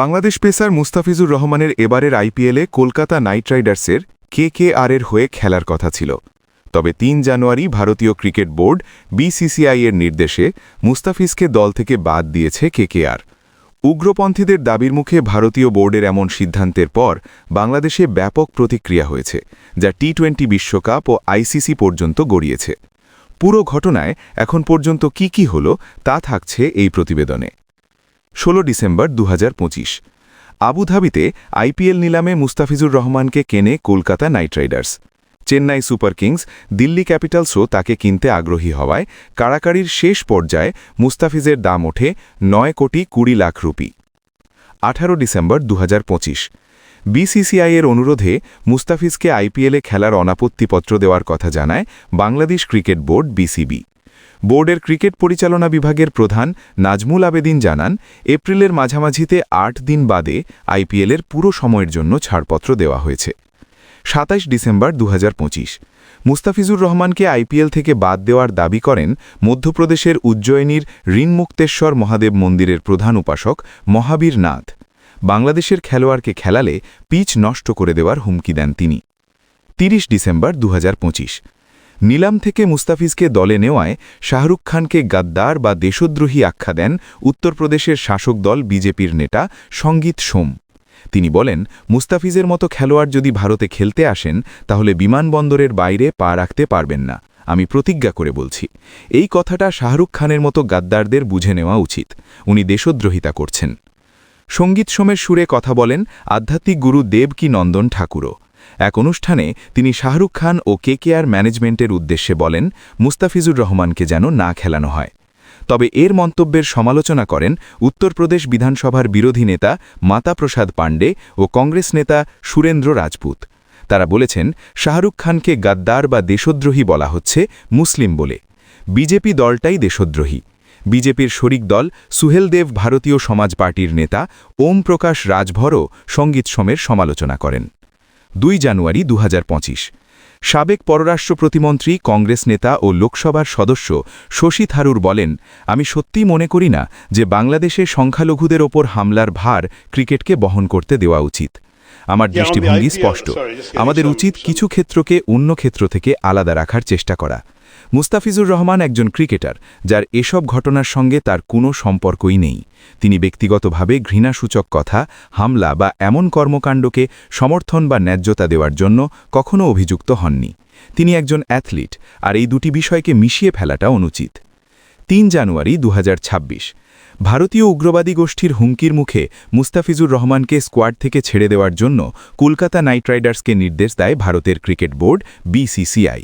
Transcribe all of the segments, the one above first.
Bangladesh pacer Mustafizur রহমানের এবারের আইপিএলে কলকাতা নাইট রাইডার্সের কে কে আর এর হয়ে খেলার কথা ছিল। তবে তিন জানুয়ারি ভারতীয় ক্রিকেট বোর্ড বিসিসিআই এর নির্দেশে মুস্তাফিজকে দল থেকে বাদ দিয়েছে কেকেআর। উগ্রপন্থীদের দাবির মুখে ভারতীয় বোর্ডের এমন সিদ্ধান্তের পর বাংলাদেশে ব্যাপক প্রতিক্রিয়া হয়েছে, যা টি টোয়েন্টি বিশ্বকাপ ও আইসিসি পর্যন্ত গড়িয়েছে। পুরো ঘটনায় এখন পর্যন্ত কি কি হল তা থাকছে এই প্রতিবেদনে। ১৬ ডিসেম্বর দু আবুধাবিতে আইপিএল নিলামে মুস্তাফিজুর রহমানকে কেনে Kolkata Knight Riders. Chennai Super Kings Delhi ক্যাপিটালসও তাকে কিনতে আগ্রহী হওয়ায় কাড়াকাড়ির শেষ পর্যায়ে মুস্তাফিজের দাম ওঠে নয় কোটি কুড়ি লাখ রুপি। আঠারো ডিসেম্বর দু হাজার পঁচিশ। বিসিসিআইয়ের অনুরোধে মুস্তাফিজকে আইপিএলে খেলার অনাপত্তিপত্র দেওয়ার কথা জানায় বাংলাদেশ ক্রিকেট বোর্ড বিসিবি। বোর্ডের ক্রিকেট পরিচালনা বিভাগের প্রধান নাজমুল আবেদিন জানান, এপ্রিলের মাঝামাঝিতে আট দিন বাদে আইপিএলের পুরো সময়ের জন্য ছাড়পত্র দেওয়া হয়েছে। সাতাইশ ডিসেম্বর দু হাজার পঁচিশ। মুস্তাফিজুর রহমানকে আইপিএল থেকে বাদ দেওয়ার দাবি করেন মধ্যপ্রদেশের উজ্জয়িনীর ঋণমুক্তেশ্বর মহাদেব মন্দিরের প্রধান উপাসক মহাবীর নাথ। বাংলাদেশের খেলোয়াড়কে খেলালে পিচ নষ্ট করে দেওয়ার হুমকি দেন তিনি। তিরিশ ডিসেম্বর দু হাজার পঁচিশ। নিলাম থেকে মুস্তাফিজকে দলে নেওয়ায় শাহরুখ খানকে গাদ্দার বা দেশদ্রোহী আখ্যা দেন উত্তরপ্রদেশের শাসক দল বিজেপির নেতা সংগীত সোম। তিনি বলেন, মুস্তাফিজের মতো খেলোয়াড় যদি ভারতে খেলতে আসেন, তাহলে বিমানবন্দরের বাইরে পা রাখতে পারবেন না। আমি প্রতিজ্ঞা করে বলছি, এই কথাটা শাহরুখ খানের মতো গাদ্দারদের বুঝে নেওয়া উচিত। উনি দেশদ্রোহিতা করছেন। সংগীত সোমের সুরে কথা বলেন আধ্যাত্মিক গুরু দেব কি নন্দন ঠাকুরও। এক অনুষ্ঠানে তিনি শাহরুখ খান ও কে কেকেআর ম্যানেজমেন্টের উদ্দেশ্যে বলেন, মুস্তাফিজুর রহমানকে যেন না খেলানো হয়। তবে এর মন্তব্যের সমালোচনা করেন উত্তরপ্রদেশ বিধানসভার বিরোধী নেতা মাতাপ্রসাদ পাণ্ডে ও কংগ্রেস নেতা সুরেন্দ্র রাজপুত। তারা বলেছেন, শাহরুখ খানকে গাদ্দার বা দেশদ্রোহী বলা হচ্ছে মুসলিম বলে। বিজেপি দলটাই দেশদ্রোহী। বিজেপির শরিক দল সুহেলদেব ভারতীয় সমাজ পার্টির নেতা ওম প্রকাশ রাজভরও সংগীত সোমের সমালোচনা করেন। দুই জানুয়ারি দু হাজার পঁচিশ। সাবেক পররাষ্ট্র প্রতিমন্ত্রী কংগ্রেস নেতা ও লোকসভার সদস্য শশী থারুর বলেন আমি সত্যি মনে করি না যে বাংলাদেশে সংখ্যালঘুদের ওপর হামলার ভার ক্রিকেটকে বহন করতে দেওয়া উচিত। আমার দৃষ্টিভঙ্গি স্পষ্ট। আমাদের উচিত কিছু ক্ষেত্রকে অন্য ক্ষেত্র থেকে আলাদা রাখার চেষ্টা করা। মুস্তাফিজুর রহমান একজন ক্রিকেটার, যার এসব ঘটনার সঙ্গে তার কোনো সম্পর্কই নেই। তিনি ব্যক্তিগতভাবে ঘৃণাসূচক কথা, হামলা বা এমন কর্মকাণ্ডকে সমর্থন বা ন্যায্যতা দেওয়ার জন্য কখনও অভিযুক্ত হননি। তিনি একজন অ্যাথলিট, আর এই দুটি বিষয়কে মিশিয়ে ফেলাটা অনুচিত। তিন জানুয়ারি দু হাজার ছাব্বিশ, ভারতীয় উগ্রবাদী গোষ্ঠীর হুমকির মুখে মুস্তাফিজুর রহমানকে স্কোয়াড থেকে ছেড়ে দেওয়ার জন্য কলকাতা নাইট রাইডার্সকে নির্দেশ দেয় ভারতের ক্রিকেট বোর্ড বিসিসিআই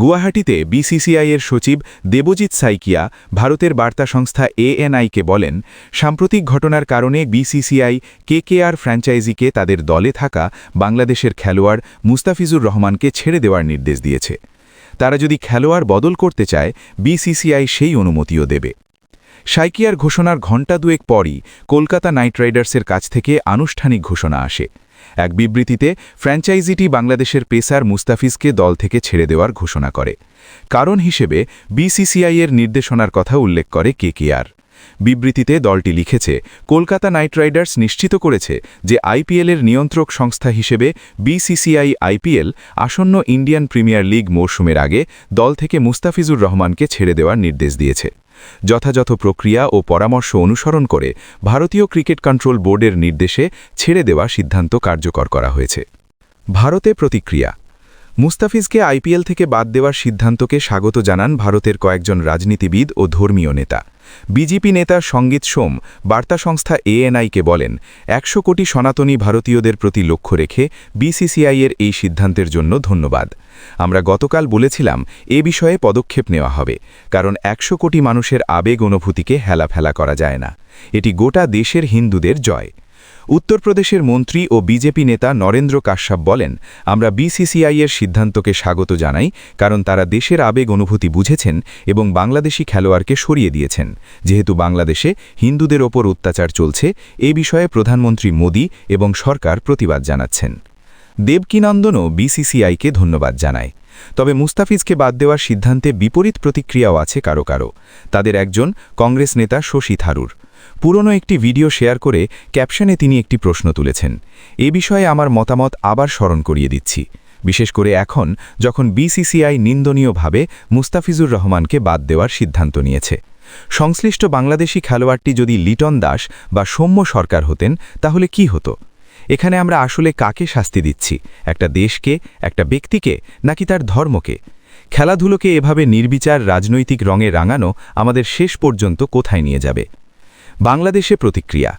গুয়াহাটিতে বিসিসিআইয়ের সচিব দেবজিৎ সাইকিয়া ভারতের বার্তা সংস্থা এএনআইকে বলেন, সাম্প্রতিক ঘটনার কারণে বিসিসিআই কেকেআর ফ্র্যাঞ্চাইজিকে তাদের দলে থাকা বাংলাদেশের খেলোয়াড় মুস্তাফিজুর রহমানকে ছেড়ে দেওয়ার নির্দেশ দিয়েছে। তারা যদি খেলোয়াড় বদল করতে চায়, বিসিসিআই সেই অনুমতিও দেবে। সাইকিয়ার ঘোষণার ঘণ্টা দুয়েক পরই কলকাতা নাইট রাইডার্সের কাছ থেকে আনুষ্ঠানিক ঘোষণা আসে। এক বিবৃতিতে ফ্র্যাঞ্চাইজিটি বাংলাদেশের পেসার মুস্তাফিজকে দল থেকে ছেড়ে দেওয়ার ঘোষণা করে। কারণ হিসেবে বিসিসিআইয়ের নির্দেশনার কথা উল্লেখ করে কেকেআর। বিবৃতিতে দলটি লিখেছে, কলকাতা নাইট রাইডার্স নিশ্চিত করেছে যে আইপিএলের নিয়ন্ত্রক সংস্থা হিসেবে বিসিসিআই আইপিএল আসন্ন ইন্ডিয়ান প্রিমিয়ার লিগ মৌসুমের আগে দল থেকে মুস্তাফিজুর রহমানকে ছেড়ে দেওয়ার নির্দেশ দিয়েছে। যথাযথ প্রক্রিয়া ও পরামর্শ অনুসরণ করে ভারতীয় ক্রিকেট কন্ট্রোল বোর্ডের নির্দেশে ছেড়ে দেওয়া সিদ্ধান্ত কার্যকর করা হয়েছে। ভারতে প্রতিক্রিয়া মুস্তাফিজকে আইপিএল থেকে বাদ দেওয়ার সিদ্ধান্তকে স্বাগত জানান ভারতের কয়েকজন রাজনীতিবিদ ও ধর্মীয় নেতা। বিজেপি নেতা সংগীত সোম বার্তা সংস্থা এএনআইকে বলেন, একশো কোটি সনাতনী ভারতীয়দের প্রতি লক্ষ্য রেখে বিসিসিআইয়ের এই সিদ্ধান্তের জন্য ধন্যবাদ। আমরা গতকাল বলেছিলাম, এ বিষয়ে পদক্ষেপ নেওয়া হবে, কারণ একশো কোটি মানুষের আবেগ অনুভূতিকে হেলাফেলা করা যায় না। এটি গোটা দেশের হিন্দুদের জয়। উত্তরপ্রদেশের মন্ত্রী ও বিজেপি নেতা নরেন্দ্র কাশ্যপ বলেন, আমরা বিসিসিআইয়ের সিদ্ধান্তকে স্বাগত জানাই, কারণ তারা দেশের আবেগ অনুভূতি বুঝেছেন এবং বাংলাদেশি খেলোয়াড়কে সরিয়ে দিয়েছেন। যেহেতু বাংলাদেশে হিন্দুদের ওপর অত্যাচার চলছে, এ বিষয়ে প্রধানমন্ত্রী মোদী এবং সরকার প্রতিবাদ জানাচ্ছেন। দেবকিনন্দনও বিসিসিআইকে ধন্যবাদ জানায়। তবে মুস্তাফিজকে বাদ দেওয়ার সিদ্ধান্তে বিপরীত প্রতিক্রিয়াও আছে কারও কারও। তাদের একজন কংগ্রেস নেতা শশী থারুর। পুরনো একটি ভিডিও শেয়ার করে ক্যাপশনে তিনি একটি প্রশ্ন তুলেছেন। এ বিষয়ে আমার মতামত আবার স্মরণ করিয়ে দিচ্ছি। বিশেষ করে এখন, যখন বিসিসিআই নিন্দনীয়ভাবে মুস্তাফিজুর রহমানকে বাদ দেওয়ার সিদ্ধান্ত নিয়েছে। সংশ্লিষ্ট বাংলাদেশি খেলোয়াড়টি যদি লিটন দাস বা সৌম্য সরকার হতেন, তাহলে কি হতো? এখানে আমরা আসলে কাকে শাস্তি দিচ্ছি? একটা দেশকে, একটা ব্যক্তিকে, নাকি তার ধর্মকে? খেলাধুলোকে এভাবে নির্বিচার রাজনৈতিক রঙে রাঙানো আমাদের শেষ পর্যন্ত কোথায় নিয়ে যাবে? বাংলাদেশে প্রতিক্রিয়া।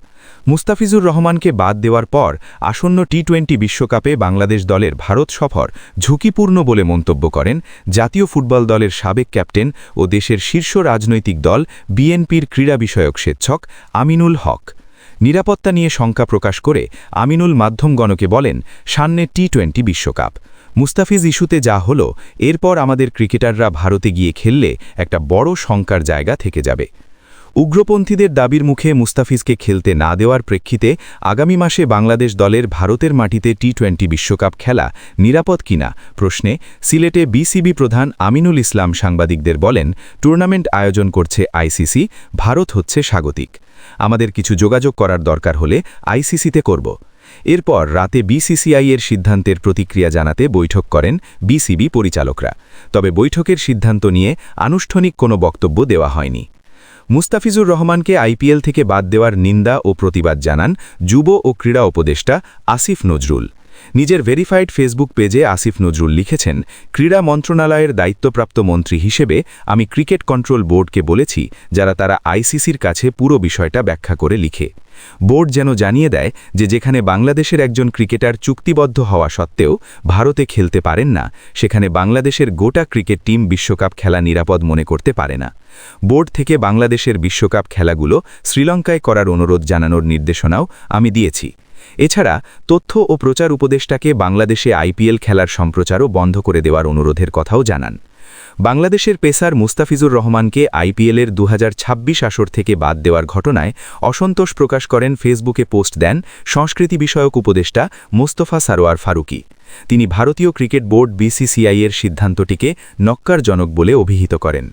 মুস্তাফিজুর রহমানকে বাদ দেওয়ার পর আসন্ন টি টোয়েন্টি বিশ্বকাপে বাংলাদেশ দলের ভারত সফর ঝুঁকিপূর্ণ বলে মন্তব্য করেন জাতীয় ফুটবল দলের সাবেক ক্যাপ্টেন ও দেশের শীর্ষ রাজনৈতিক দল বিএনপির ক্রীড়া বিষয়ক স্বেচ্ছক আমিনুল হক। নিরাপত্তা নিয়ে শঙ্কা প্রকাশ করে আমিনুল মাধ্যমগণকে বলেন, সামনে টি টোয়েন্টি বিশ্বকাপ। মুস্তাফিজ ইস্যুতে যা হলো, এরপর আমাদের ক্রিকেটাররা ভারতে গিয়ে খেললে একটা বড় শঙ্কার জায়গা থেকে যাবে। উগ্রপন্থীদের দাবির মুখে মুস্তাফিজকে খেলতে না দেওয়ার প্রেক্ষিতে আগামী মাসে বাংলাদেশ দলের ভারতের মাটিতে টি টোয়েন্টি বিশ্বকাপ খেলা নিরাপদ কিনা প্রশ্নে সিলেটে বিসিবি প্রধান আমিনুল ইসলাম সাংবাদিকদের বলেন, টুর্নামেন্ট আয়োজন করছে আইসিসি, ভারত হচ্ছে স্বাগতিক। আমাদের কিছু যোগাযোগ করার দরকার হলে আইসিসিতে করব। এরপর রাতে বিসিসিআই এর সিদ্ধান্তের প্রতিক্রিয়া জানাতে বৈঠক করেন বিসিবি পরিচালকরা। তবে বৈঠকের সিদ্ধান্ত নিয়ে আনুষ্ঠানিক কোনো বক্তব্য দেওয়া হয়নি। মুস্তাফিজুর রহমানকে আইপিএল থেকে বাদ দেওয়ার নিন্দা ও প্রতিবাদ জানান যুব ও ক্রীড়া উপদেষ্টা আসিফ নজরুল। নিজের ভেরিফাইড ফেসবুক পেজে আসিফ নজরুল লিখেছেন, ক্রীড়া মন্ত্রণালয়ের দায়িত্বপ্রাপ্ত মন্ত্রী হিসেবে আমি ক্রিকেট কন্ট্রোল বোর্ডকে বলেছি, যারা তারা আইসিসির কাছে পুরো বিষয়টা ব্যাখ্যা করে লিখে। বোর্ড যেন জানিয়ে দেয় যে যেখানে বাংলাদেশের একজন ক্রিকেটার চুক্তিবদ্ধ হওয়া সত্ত্বেও ভারতে খেলতে পারেন না, সেখানে বাংলাদেশের গোটা ক্রিকেট টিম বিশ্বকাপ খেলা নিরাপদ মনে করতে পারে না। বোর্ড থেকে বাংলাদেশের বিশ্বকাপ খেলাগুলো শ্রীলঙ্কায় করার অনুরোধ জানানোর নির্দেশনাও আমি দিয়েছি। এছাড়া তথ্য ও প্রচার উপদেষ্টাকে বাংলাদেশে আইপিএল খেলার সম্প্রচারও বন্ধ করে দেওয়ার অনুরোধের কথাও জানান। বাংলাদেশের পেসার মুস্তাফিজুর রহমানকে আইপিএলের দু হাজার ছাব্বিশ আসর থেকে বাদ দেওয়ার ঘটনায় অসন্তোষ প্রকাশ করেন ফেসবুকে পোস্ট দেন সংস্কৃতি বিষয়ক উপদেষ্টা মোস্তফা সারোয়ার ফারুকি। তিনি ভারতীয় ক্রিকেট বোর্ড বিসিসিআইয়ের সিদ্ধান্তটিকে নক্কারজনক বলে অভিহিত করেন।